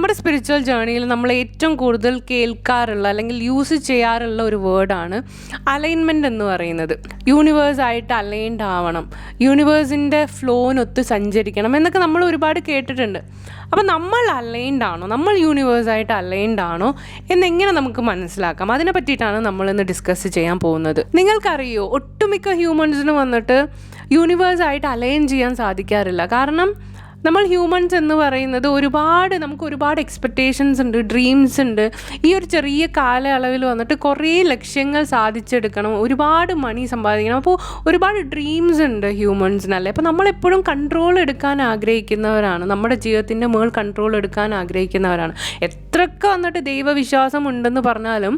നമ്മുടെ സ്പിരിച്വൽ ജേണിയിൽ നമ്മൾ ഏറ്റവും കൂടുതൽ കേൾക്കാറുള്ള അല്ലെങ്കിൽ യൂസ് ചെയ്യാറുള്ള ഒരു വേർഡാണ് അലൈൻമെന്റ് എന്ന് പറയുന്നത്. യൂണിവേഴ്സായിട്ട് അലൈൻഡ് ആവണം. യൂണിവേഴ്സിന്റെ ഫ്ലോനൊത്ത് സഞ്ചരിക്കണം എന്നൊക്കെ നമ്മൾ ഒരുപാട് കേട്ടിട്ടുണ്ട്. അപ്പോൾ നമ്മൾ അലൈൻഡ് ആണോ? നമ്മൾ യൂണിവേഴ്സായിട്ട് അലൈൻഡ് ആണോ? എന്നെങ്ങനെ നമുക്ക് മനസ്സിലാക്കാം? അതിനെ പറ്റിയിട്ടാണ് നമ്മളിന്ന് ഡിസ്കസ് ചെയ്യാൻ പോകുന്നത്. നിങ്ങൾക്കറിയോ ഒട്ടുമിക്ക ഹ്യൂമൻസിന് വന്നിട്ട് യൂണിവേഴ്സായിട്ട് അലൈൻ ചെയ്യാൻ സാധിക്കാറില്ല. കാരണം നമ്മൾ ഹ്യൂമൻസ് എന്ന് പറയുന്നത് ഒരുപാട് നമുക്ക് ഒരുപാട് എക്സ്പെക്റ്റേഷൻസ് ഉണ്ട് ഡ്രീംസ് ഉണ്ട്. ഈ ഒരു ചെറിയ കാലയളവിൽ വന്നിട്ട് കുറേ ലക്ഷ്യങ്ങൾ സാധിച്ചെടുക്കണം ഒരുപാട് മണി സമ്പാദിക്കണം. അപ്പോൾ ഒരുപാട് ഡ്രീംസ് ഉണ്ട് ഹ്യൂമൻസിനല്ലേ അപ്പോൾ നമ്മളെപ്പോഴും കൺട്രോൾ എടുക്കാൻ ആഗ്രഹിക്കുന്നവരാണ്. നമ്മുടെ ജീവിതത്തിന്റെ മേൾ കൺട്രോൾ എടുക്കാൻ ആഗ്രഹിക്കുന്നവരാണ്. എത്രയൊക്കെ വന്നിട്ട് ദൈവവിശ്വാസം ഉണ്ടെന്ന് പറഞ്ഞാലും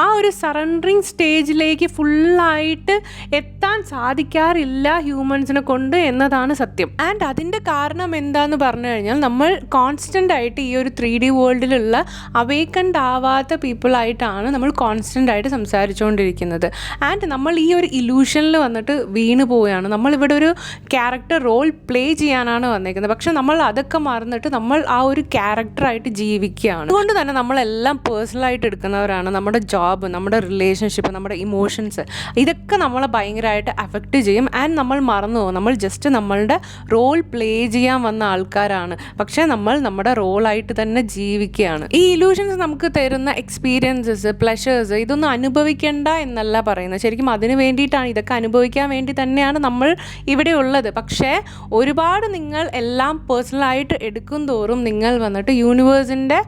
ആ ഒരു സറണ്ടറിങ് സ്റ്റേജിലേക്ക് ഫുള്ളായിട്ട് എത്താൻ സാധിക്കാറില്ല ഹ്യൂമൻസിനെ കൊണ്ട് എന്നതാണ് സത്യം. ആൻഡ് അതിന്റെ കാരണം എന്താന്ന് പറഞ്ഞു കഴിഞ്ഞാൽ നമ്മൾ കോൺസ്റ്റന്റ് ആയിട്ട് ഈ ഒരു ത്രീ ഡി വേൾഡിലുള്ള അവേക്കൻഡ് ആവാത്ത പീപ്പിളായിട്ടാണ് നമ്മൾ കോൺസ്റ്റന്റ് ആയിട്ട് സംസാരിച്ചുകൊണ്ടിരിക്കുന്നത്. ആൻഡ് നമ്മൾ ഈ ഒരു ഇലൂഷനിൽ വന്നിട്ട് വീണ് പോവുകയാണ്. നമ്മളിവിടെ ഒരു ക്യാരക്ടർ റോൾ പ്ലേ ചെയ്യാനാണ് വന്നേക്കുന്നത്. പക്ഷെ നമ്മൾ അതൊക്കെ മറന്നിട്ട് നമ്മൾ ആ ഒരു ക്യാരക്ടറായിട്ട് ജീവിക്കുകയാണ്. അതുകൊണ്ട് തന്നെ നമ്മളെല്ലാം പേഴ്സണലായിട്ട് എടുക്കുന്നവരാണ്. നമ്മുടെ ജോബ് നമ്മുടെ റിലേഷൻഷിപ്പ് നമ്മുടെ ഇമോഷൻസ് ഇതൊക്കെ നമ്മളെ ഭയങ്കരമായിട്ട് അഫക്റ്റ് ചെയ്യും. ആൻഡ് നമ്മൾ മറന്നു പോകും. നമ്മൾ ജസ്റ്റ് നമ്മളുടെ റോൾ പ്ലേ ചെയ്യാൻ വന്ന ആൾക്കാരാണ്. പക്ഷേ നമ്മൾ നമ്മുടെ റോളായിട്ട് തന്നെ ജീവിക്കുകയാണ്. ഈ ഇലൂഷൻസ് നമുക്ക് തരുന്ന എക്സ്പീരിയൻസസ് പ്ലഷേഴ്സ് ഇതൊന്നും അനുഭവിക്കേണ്ട എന്നല്ല പറയുന്നത്. ശരിക്കും അതിന് വേണ്ടിയിട്ടാണ് ഇതൊക്കെ അനുഭവിക്കാൻ വേണ്ടി തന്നെയാണ് നമ്മൾ ഇവിടെ ഉള്ളത്. പക്ഷേ ഒരുപാട് നിങ്ങൾ എല്ലാം പേഴ്സണലായിട്ട് എടുക്കും തോറും നിങ്ങൾ വന്നിട്ട് യൂണിവേഴ്സിന്റെ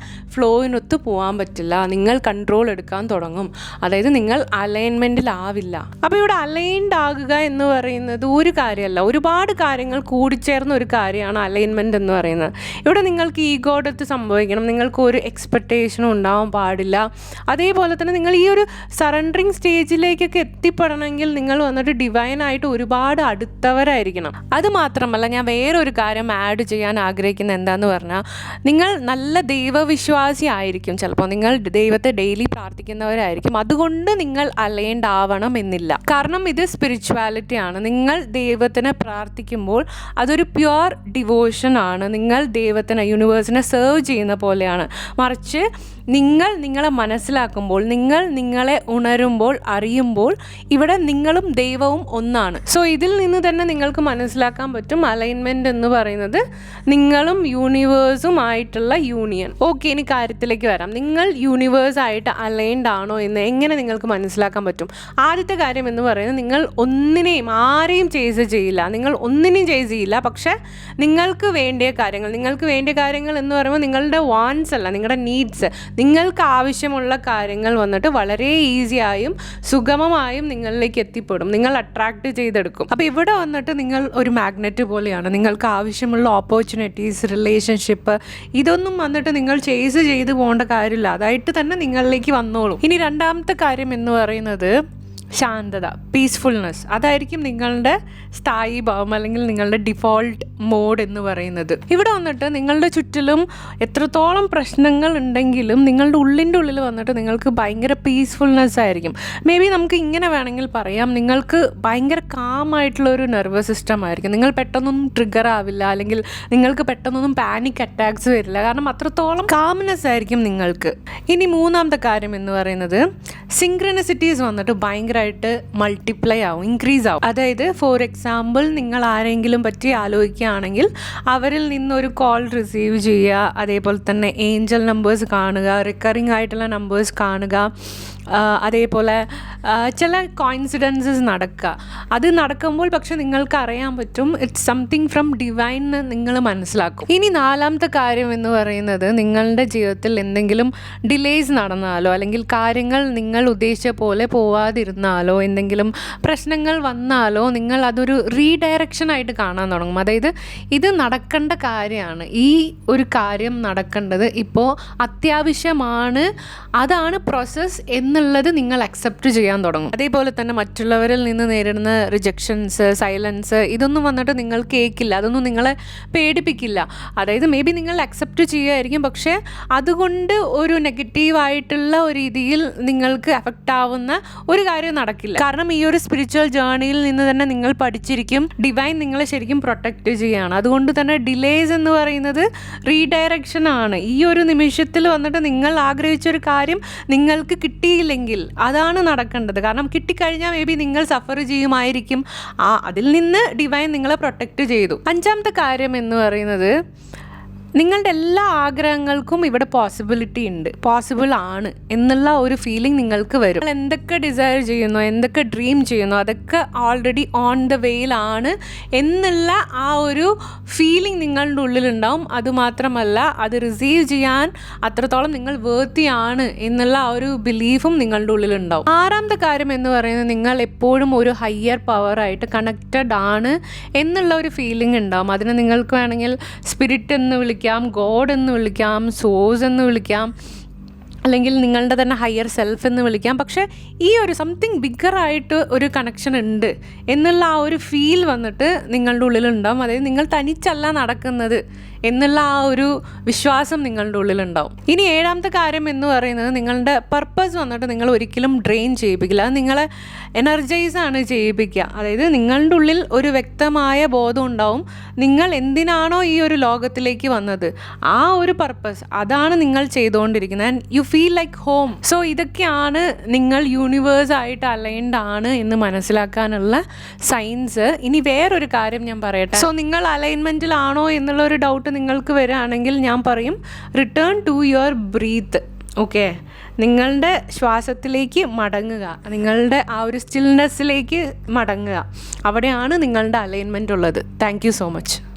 ഫ്ലോയിനൊത്ത് പോകാൻ പറ്റില്ല. നിങ്ങൾ കൺട്രോൾ എടുക്കാൻ തുടങ്ങും. അതായത് നിങ്ങൾ അലൈൻമെന്റിലാവില്ല അപ്പോൾ ഇവിടെ അലൈൻഡ് ആകുക എന്ന് പറയുന്നത് ഒരു കാര്യമല്ല. ഒരുപാട് കാര്യങ്ങൾ കൂടിച്ചേർന്ന ഒരു കാര്യമാണ് അലൈൻമെന്റ് എന്ന് പറയുന്നത്. ഇവിടെ നിങ്ങൾക്ക് ഈഗോഡത്ത് സംഭവിക്കണം. നിങ്ങൾക്ക് ഒരു എക്സ്പെക്റ്റേഷനും ഉണ്ടാവാൻ പാടില്ല. അതേപോലെ തന്നെ നിങ്ങൾ ഈ ഒരു സറണ്ടറിങ് സ്റ്റേജിലേക്കൊക്കെ എത്തിപ്പെടണമെങ്കിൽ നിങ്ങൾ വന്നിട്ട് ഡിവൈനായിട്ട് ഒരുപാട് അടുത്തവരായിരിക്കണം. അത് മാത്രമല്ല ഞാൻ വേറൊരു കാര്യം ആഡ് ചെയ്യാൻ ആഗ്രഹിക്കുന്ന എന്താന്ന് പറഞ്ഞാൽ നിങ്ങൾ നല്ല ദൈവവിശ്വാസി ആയിരിക്കും. ചിലപ്പോൾ നിങ്ങൾ ദൈവത്തെ ഡെയിലി പ്രാർത്ഥിക്കുന്നവരായിരിക്കും. അതുകൊണ്ട് നിങ്ങൾ അലയേണ്ടാവണം എന്നില്ല. കാരണം ഇത് സ്പിരിച്വാലിറ്റി ആണ്. നിങ്ങൾ ദൈവത്തിനെ പ്രാർത്ഥിക്കുമ്പോൾ അതൊരു പ്യുവർ ഡിവോഷൻ ആണ്. നിങ്ങൾ ദൈവത്തിനെ യൂണിവേഴ്സിനെ സെർവ് ചെയ്യുന്ന പോലെയാണ്. മറിച്ച് നിങ്ങൾ നിങ്ങളെ മനസ്സിലാക്കുമ്പോൾ നിങ്ങൾ നിങ്ങളെ ഉണരുമ്പോൾ അറിയുമ്പോൾ ഇവിടെ നിങ്ങളും ദൈവവും ഒന്നാണ്. സോ ഇതിൽ നിന്ന് തന്നെ നിങ്ങൾക്ക് മനസ്സിലാക്കാൻ പറ്റും അലൈൻമെന്റ് എന്ന് പറയുന്നത് നിങ്ങളും യൂണിവേഴ്സും ആയിട്ടുള്ള യൂണിയൻ ഓക്കെ ഇനി കാര്യത്തിലേക്ക് വരാം. നിങ്ങൾ യൂണിവേഴ്സ് ആയിട്ട് അലൈൻഡ് ആണോ എന്ന് എങ്ങനെ നിങ്ങൾക്ക് മനസ്സിലാക്കാൻ പറ്റും? ആദ്യത്തെ കാര്യം എന്ന് പറയുന്നത് നിങ്ങൾ ഒന്നിനെയും ആരെയും ചേസ് ചെയ്യില്ല. നിങ്ങൾ ഒന്നിനെയും ചേസ് ചെയ്യില്ല. പക്ഷേ നിങ്ങൾക്ക് വേണ്ടിയ കാര്യങ്ങൾ നിങ്ങൾക്ക് വേണ്ടിയ കാര്യങ്ങൾ എന്ന് പറയുമ്പോൾ നിങ്ങളുടെ വാൻസ് അല്ല നിങ്ങളുടെ നീഡ്സ് നിങ്ങൾക്ക് ആവശ്യമുള്ള കാര്യങ്ങൾ വന്നിട്ട് വളരെ ഈസിയായും സുഗമമായും നിങ്ങളിലേക്ക് എത്തിപ്പെടും. നിങ്ങൾ അട്രാക്റ്റ് ചെയ്തെടുക്കും. അപ്പോൾ ഇവിടെ വന്നിട്ട് നിങ്ങൾ ഒരു മാഗ്നറ്റ് പോലെയാണ്. നിങ്ങൾക്ക് ആവശ്യമുള്ള ഓപ്പർച്യൂണിറ്റീസ് റിലേഷൻഷിപ്പ് ഇതൊന്നും വന്നിട്ട് നിങ്ങൾ ചേസ് ചെയ്ത് പോകേണ്ട കാര്യമില്ല. അതായിട്ട് തന്നെ നിങ്ങളിലേക്ക് വന്നോളും. ഇനി രണ്ടാമത്തെ കാര്യം എന്ന് പറയുന്നത് ശാന്തത പീസ്ഫുൾനെസ് അതായിരിക്കും നിങ്ങളുടെ സ്ഥായി ഭാവം അല്ലെങ്കിൽ നിങ്ങളുടെ ഡിഫോൾട്ട് മോഡ് എന്ന് പറയുന്നത്. ഇവിടെ വന്നിട്ട് നിങ്ങളുടെ ചുറ്റിലും എത്രത്തോളം പ്രശ്നങ്ങൾ ഉണ്ടെങ്കിലും നിങ്ങളുടെ ഉള്ളിന്റെ ഉള്ളിൽ വന്നിട്ട് നിങ്ങൾക്ക് ഭയങ്കര പീസ്ഫുൾനെസ് ആയിരിക്കും. മേ ബി നമുക്ക് ഇങ്ങനെ വേണമെങ്കിൽ പറയാം. നിങ്ങൾക്ക് ഭയങ്കര കാമായിട്ടുള്ള ഒരു നെർവസ് സിസ്റ്റം ആയിരിക്കും. നിങ്ങൾ പെട്ടെന്നൊന്നും ട്രിഗർ ആവില്ല അല്ലെങ്കിൽ നിങ്ങൾക്ക് പെട്ടെന്നൊന്നും പാനിക് അറ്റാക്സ് വരില്ല. കാരണം അത്രത്തോളം കാംനെസ് ആയിരിക്കും നിങ്ങൾക്ക്. ഇനി മൂന്നാമത്തെ കാര്യം എന്ന് പറയുന്നത് സിങ്ക്രനസിറ്റീസ് വന്നിട്ട് ഭയങ്കരമായിട്ട് മൾട്ടിപ്ലൈ ആവും ഇൻക്രീസ് ആവും. അതായത് ഫോർ എക്സാമ്പിൾ നിങ്ങൾ ആരെങ്കിലും പറ്റി ആലോചിക്കുകയാണെങ്കിൽ അവരിൽ നിന്നൊരു കോൾ റിസീവ് ചെയ്യുക അതേപോലെ തന്നെ ഏഞ്ചൽ നമ്പേഴ്സ് കാണുക റിക്കറിങ് ആയിട്ടുള്ള നമ്പേഴ്സ് കാണുക അതേപോലെ ചില കോയിൻസിഡൻസസ് നടക്കുക. അത് നടക്കുമ്പോൾ പക്ഷെ നിങ്ങൾക്ക് അറിയാൻ പറ്റും ഇറ്റ്സ് സംതിങ് ഫ്രം ഡിവൈൻ എന്ന് നിങ്ങൾ മനസ്സിലാക്കും. ഇനി നാലാമത്തെ കാര്യം എന്ന് പറയുന്നത് നിങ്ങളുടെ ജീവിതത്തിൽ എന്തെങ്കിലും ഡിലേസ് നടന്നാലോ അല്ലെങ്കിൽ കാര്യങ്ങൾ നിങ്ങൾ ഉദ്ദേശിച്ച പോലെ പോവാതിരുന്നാലോ എന്തെങ്കിലും പ്രശ്നങ്ങൾ വന്നാലോ നിങ്ങൾ അതൊരു റീഡയറക്ഷൻ ആയിട്ട് കാണാൻ തുടങ്ങും. അതായത് ഇത് നടക്കേണ്ട കാര്യമാണ്. ഈ ഒരു കാര്യം നടക്കേണ്ടത് ഇപ്പോൾ അത്യാവശ്യമാണ്. അതാണ് പ്രോസസ്സ് എന്ന് എന്നുള്ളത് നിങ്ങൾ അക്സെപ്റ്റ് ചെയ്യാൻ തുടങ്ങും. അതേപോലെ തന്നെ മറ്റുള്ളവരിൽ നിന്ന് നേരിടുന്ന റിജക്ഷൻസ് സൈലൻസ് ഇതൊന്നും വന്നിട്ട് നിങ്ങൾ കേൾക്കില്ല അതൊന്നും നിങ്ങളെ പേടിപ്പിക്കില്ല. അതായത് മേ ബി നിങ്ങൾ അക്സെപ്റ്റ് ചെയ്യുമായിരിക്കും പക്ഷേ അതുകൊണ്ട് ഒരു നെഗറ്റീവായിട്ടുള്ള ഒരു രീതിയിൽ നിങ്ങൾക്ക് എഫക്റ്റ് ആവുന്ന ഒരു കാര്യം നടക്കില്ല. കാരണം ഈ ഒരു സ്പിരിച്വൽ ജേർണിയിൽ നിന്ന് തന്നെ നിങ്ങൾ പഠിച്ചിരിക്കും. ഡിവൈൻ നിങ്ങളെ ശരിക്കും പ്രൊട്ടക്റ്റ് ചെയ്യുകയാണ്. അതുകൊണ്ട് തന്നെ ഡിലേസ് എന്ന് പറയുന്നത് റീഡയറക്ഷൻ ആണ്. ഈ ഒരു നിമിഷത്തിൽ വന്നിട്ട് നിങ്ങൾ ആഗ്രഹിച്ച ഒരു കാര്യം നിങ്ങൾക്ക് കിട്ടിയില്ലെങ്കിൽ അതാണ് നടക്കേണ്ടത്. കാരണം കിട്ടിക്കഴിഞ്ഞാൽ മേ ബി നിങ്ങൾ സഫർ ചെയ്യുമായിരിക്കും. ആ അതിൽ നിന്ന് ഡിവൈൻ നിങ്ങളെ പ്രൊട്ടക്റ്റ് ചെയ്തു. അഞ്ചാമത്തെ കാര്യം എന്ന് പറയുന്നത് നിങ്ങളുടെ എല്ലാ ആഗ്രഹങ്ങൾക്കും ഇവിടെ പോസിബിലിറ്റി ഉണ്ട്. പോസിബിൾ ആണ് എന്നുള്ള ഒരു ഫീലിംഗ് നിങ്ങൾക്ക് വരും. എന്തൊക്കെ ഡിസയർ ചെയ്യുന്നു എന്തൊക്കെ ഡ്രീം ചെയ്യുന്നു അതൊക്കെ ഓൾറെഡി ഓൺ ദ വേയിലാണ് എന്നുള്ള ആ ഒരു ഫീലിംഗ് നിങ്ങളുടെ ഉള്ളിലുണ്ടാവും. അതുമാത്രമല്ല അത് റിസീവ് ചെയ്യാൻ അത്രത്തോളം നിങ്ങൾ വേർത്തിയാണ് എന്നുള്ള ആ ഒരു ബിലീഫും നിങ്ങളുടെ ഉള്ളിലുണ്ടാവും. ആറാമത്തെ കാര്യം എന്ന് പറയുന്നത് നിങ്ങൾ എപ്പോഴും ഒരു ഹയ്യർ പവറായിട്ട് കണക്റ്റഡ് ആണ് എന്നുള്ള ഒരു ഫീലിംഗ് ഉണ്ടാവും. അതിനെ നിങ്ങൾക്ക് വേണമെങ്കിൽ സ്പിരിറ്റ് എന്ന് വിളിക്കാം. ഗോഡ് എന്ന് വിളിക്കാം സോസ് എന്ന് വിളിക്കാം. അല്ലെങ്കിൽ നിങ്ങളുടെ തന്നെ ഹയർ സെൽഫ് എന്ന് വിളിക്കാം. പക്ഷേ ഈ ഒരു സംതിങ് ബിഗറായിട്ട് ഒരു കണക്ഷൻ ഉണ്ട് എന്നുള്ള ആ ഒരു ഫീൽ വന്നിട്ട് നിങ്ങളുടെ ഉള്ളിലുണ്ടാവും. അതായത് നിങ്ങൾ തനിച്ചല്ല നടക്കുന്നത് എന്നുള്ള ആ ഒരു വിശ്വാസം നിങ്ങളുടെ ഉള്ളിലുണ്ടാവും. ഇനി ഏഴാമത്തെ കാര്യം എന്ന് പറയുന്നത് നിങ്ങളുടെ പർപ്പസ് വന്നിട്ട് നിങ്ങൾ ഒരിക്കലും ഡ്രെയിൻ ചെയ്യിപ്പിക്കില്ല. അത് നിങ്ങളെ എനർജൈസ് ആണ് ചെയ്യിപ്പിക്കുക. അതായത് നിങ്ങളുടെ ഉള്ളിൽ ഒരു വ്യക്തമായ ബോധം ഉണ്ടാവും. നിങ്ങൾ എന്തിനാണോ ഈ ഒരു ലോകത്തിലേക്ക് വന്നത്? ആ ഒരു പർപ്പസ് അതാണ് നിങ്ങൾ ചെയ്തുകൊണ്ടിരിക്കുന്നത്. And you feel like home so ഇതൊക്കെയാണ് നിങ്ങൾ യൂണിവേഴ്സ് ആയിട്ട് അലൈൻഡ് ആണ് എന്ന് മനസ്സിലാക്കാനുള്ള സയൻസ് ഇനി വേറൊരു കാര്യം ഞാൻ പറയട്ടെ. സോ നിങ്ങൾ അലൈൻമെന്റിലാണോ എന്നുള്ള ഒരു ഡൗട്ട് നിങ്ങൾക്ക് വരികയാണെങ്കിൽ ഞാൻ പറയും return to your breath okay നിങ്ങളുടെ ശ്വാസത്തിലേക്ക് മടങ്ങുക. നിങ്ങളുടെ ആ ഒരു സ്റ്റിൽനെസ്സിലേക്ക് മടങ്ങുക. അവിടെയാണ് നിങ്ങളുടെ അലൈൻമെന്റ് ഉള്ളത്. Thank so much